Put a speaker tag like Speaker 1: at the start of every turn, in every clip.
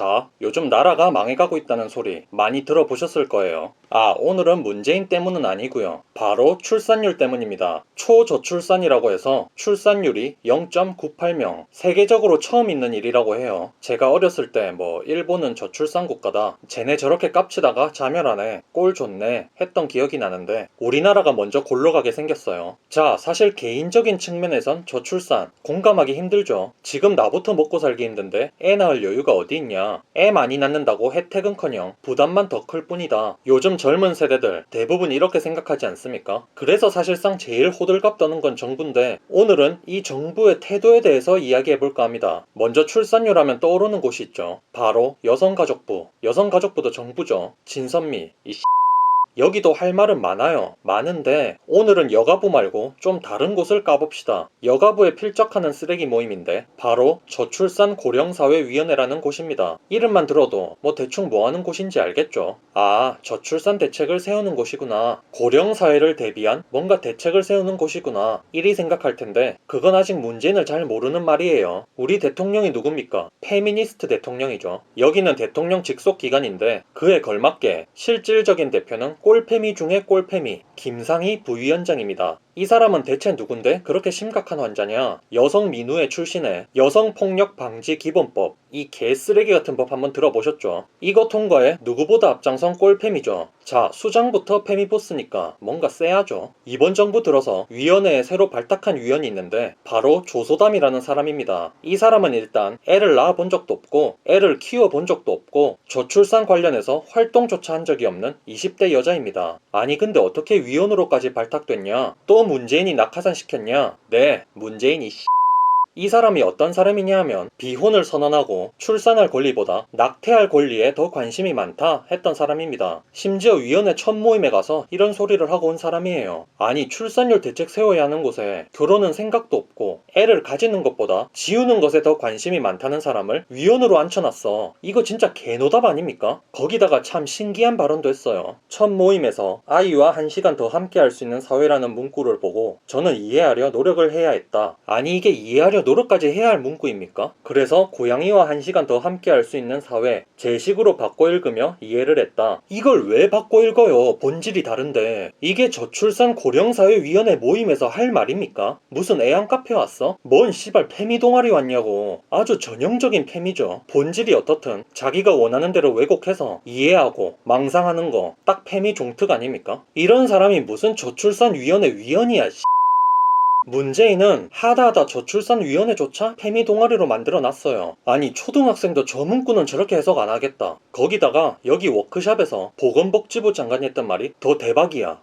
Speaker 1: 자, 요즘 나라가 망해가고 있다는 소리 많이 들어보셨을 거예요. 아, 오늘은 문재인 때문은 아니고요. 바로 출산율 때문입니다. 초저출산이라고 해서 출산율이 0.98명. 세계적으로 처음 있는 일이라고 해요. 제가 어렸을 때 뭐 일본은 저출산 국가다. 쟤네 저렇게 깝치다가 자멸하네. 꼴 좋네. 했던 기억이 나는데 우리나라가 먼저 골러가게 생겼어요. 자, 사실 개인적인 측면에선 저출산 공감하기 힘들죠. 지금 나부터 먹고 살기 힘든데 애 낳을 여유가 어디 있냐. 애 많이 낳는다고 혜택은커녕 부담만 더 클 뿐이다. 요즘 젊은 세대들 대부분 이렇게 생각하지 않습니까? 그래서 사실상 제일 호들갑 떠는 건 정부인데 오늘은 이 정부의 태도에 대해서 이야기해 볼까 합니다. 먼저 출산율 하면 떠오르는 곳이 있죠. 바로 여성가족부. 여성가족부도 정부죠. 진선미. 이 여기도 할 말은 많아요. 많은데 오늘은 여가부 말고 좀 다른 곳을 까봅시다. 여가부에 필적하는 쓰레기 모임인데 바로 저출산 고령사회위원회라는 곳입니다. 이름만 들어도 뭐 대충 뭐 하는 곳인지 알겠죠? 아, 저출산 대책을 세우는 곳이구나. 고령사회를 대비한 뭔가 대책을 세우는 곳이구나. 이리 생각할 텐데 그건 아직 문재인을 잘 모르는 말이에요. 우리 대통령이 누굽니까? 페미니스트 대통령이죠. 여기는 대통령 직속 기관인데 그에 걸맞게 실질적인 대표는 꼴페미 중에 꼴페미 김상희 부위원장입니다. 이 사람은 대체 누군데 그렇게 심각한 환자냐? 여성 민우회 출신의 여성 폭력 방지 기본법 이 개쓰레기 같은 법 한번 들어보셨죠? 이거 통과에 누구보다 앞장선 꼴팸이죠. 자, 수장부터 팸이 보스니까 뭔가 쎄하죠. 이번 정부 들어서 위원회에 새로 발탁한 위원이 있는데 바로 조소담이라는 사람입니다. 이 사람은 일단 애를 낳아 본 적도 없고 애를 키워 본 적도 없고 저출산 관련해서 활동조차 한 적이 없는 20대 여자입니다. 아니 근데 어떻게 위원으로까지 발탁됐냐? 또 문재인이 낙하산 시켰냐? 네, 문재인이 씨. 이 사람이 어떤 사람이냐 하면 비혼을 선언하고 출산할 권리보다 낙태할 권리에 더 관심이 많다 했던 사람입니다. 심지어 위원회 첫 모임에 가서 이런 소리를 하고 온 사람이에요. 아니 출산율 대책 세워야 하는 곳에 결혼은 생각도 없고 애를 가지는 것보다 지우는 것에 더 관심이 많다는 사람을 위원으로 앉혀놨어. 이거 진짜 개노답 아닙니까? 거기다가 참 신기한 발언도 했어요. 첫 모임에서 아이와 한 시간 더 함께 할 수 있는 사회라는 문구를 보고 저는 이해하려 노력을 해야 했다. 아니 이게 이해하려 노력까지 해야 할 문구입니까? 그래서 고양이와 한 시간 더 함께 할 수 있는 사회 제 식으로 바꿔 읽으며 이해를 했다. 이걸 왜 바꿔 읽어요? 본질이 다른데 이게 저출산 고령사회위원회 모임에서 할 말입니까? 무슨 애완 카페 왔어? 뭔 씨발 페미 동아리 왔냐고 아주 전형적인 페미죠. 본질이 어떻든 자기가 원하는 대로 왜곡해서 이해하고 망상하는 거 딱 페미 종특 아닙니까? 이런 사람이 무슨 저출산위원회 위원이야 씨. 문재인은 하다하다 저출산위원회조차 페미 동아리로 만들어 놨어요. 아니 초등학생도 저 문구는 저렇게 해석 안 하겠다. 거기다가 여기 워크샵에서 보건복지부 장관이 했던 말이 더 대박이야.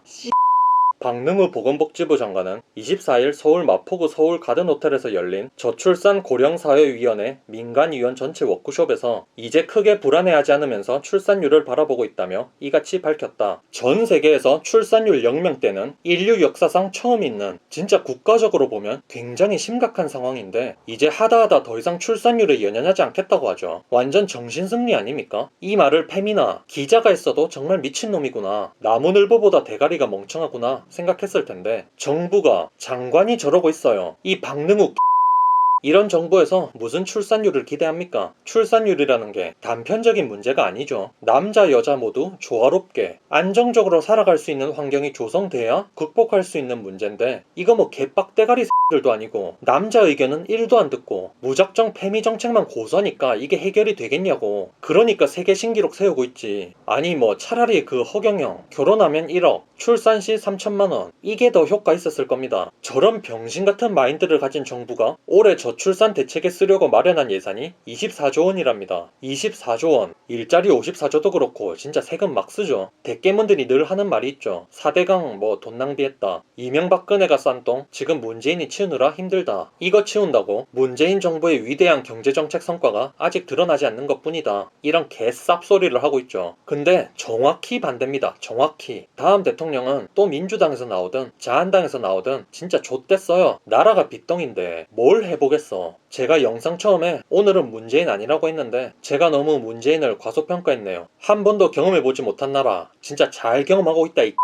Speaker 1: 씨. 박능우 보건복지부 장관은 24일 서울 마포구 서울 가든호텔에서 열린 저출산 고령사회위원회 민간위원 전체 워크숍에서 이제 크게 불안해하지 않으면서 출산율을 바라보고 있다며 이같이 밝혔다. 전 세계에서 출산율 0명대는 인류 역사상 처음 있는 진짜 국가적으로 보면 굉장히 심각한 상황인데 이제 하다하다 더 이상 출산율에 연연하지 않겠다고 하죠. 완전 정신승리 아닙니까? 이 말을 페미나 기자가 했어도 정말 미친놈이구나. 나무늘보보다 대가리가 멍청하구나. 생각했을 텐데 정부가 장관이 저러고 있어요. 이 박능욱 이런 정부에서 무슨 출산율을 기대합니까? 출산율이라는 게 단편적인 문제가 아니죠. 남자, 여자 모두 조화롭게 안정적으로 살아갈 수 있는 환경이 조성돼야 극복할 수 있는 문제인데 이거 뭐 개빡대가리 들도 아니고 남자 의견은 1도 안 듣고 무작정 페미 정책만 고수하니까 이게 해결이 되겠냐고 그러니까 세계 신기록 세우고 있지 아니 뭐 차라리 그 허경영 결혼하면 1억 출산 시 3천만 원 이게 더 효과 있었을 겁니다 저런 병신 같은 마인드를 가진 정부가 올해 저출산 대책에 쓰려고 마련한 예산이 24조 원이랍니다 24조 원 일자리 54조도 그렇고 진짜 세금 막 쓰죠 대깨문들이 늘 하는 말이 있죠 4대강 뭐 돈 낭비했다 이명박근혜가 싼 똥 지금 문재인이 치우느라 힘들다. 이거 치운다고 문재인 정부의 위대한 경제정책 성과가 아직 드러나지 않는 것 뿐이다. 이런 개쌉소리를 하고 있죠. 근데 정확히 반대입니다. 정확히. 다음 대통령은 또 민주당에서 나오든 자한당에서 나오든 진짜 좆됐어요. 나라가 빚덩인데 뭘 해보 겠어. 제가 영상 처음에 오늘은 문재인 아니라고 했는데 제가 너무 문재인을 과소평가했네요. 한 번도 경험해보지 못한 나라 진짜 잘 경험하고 있다 이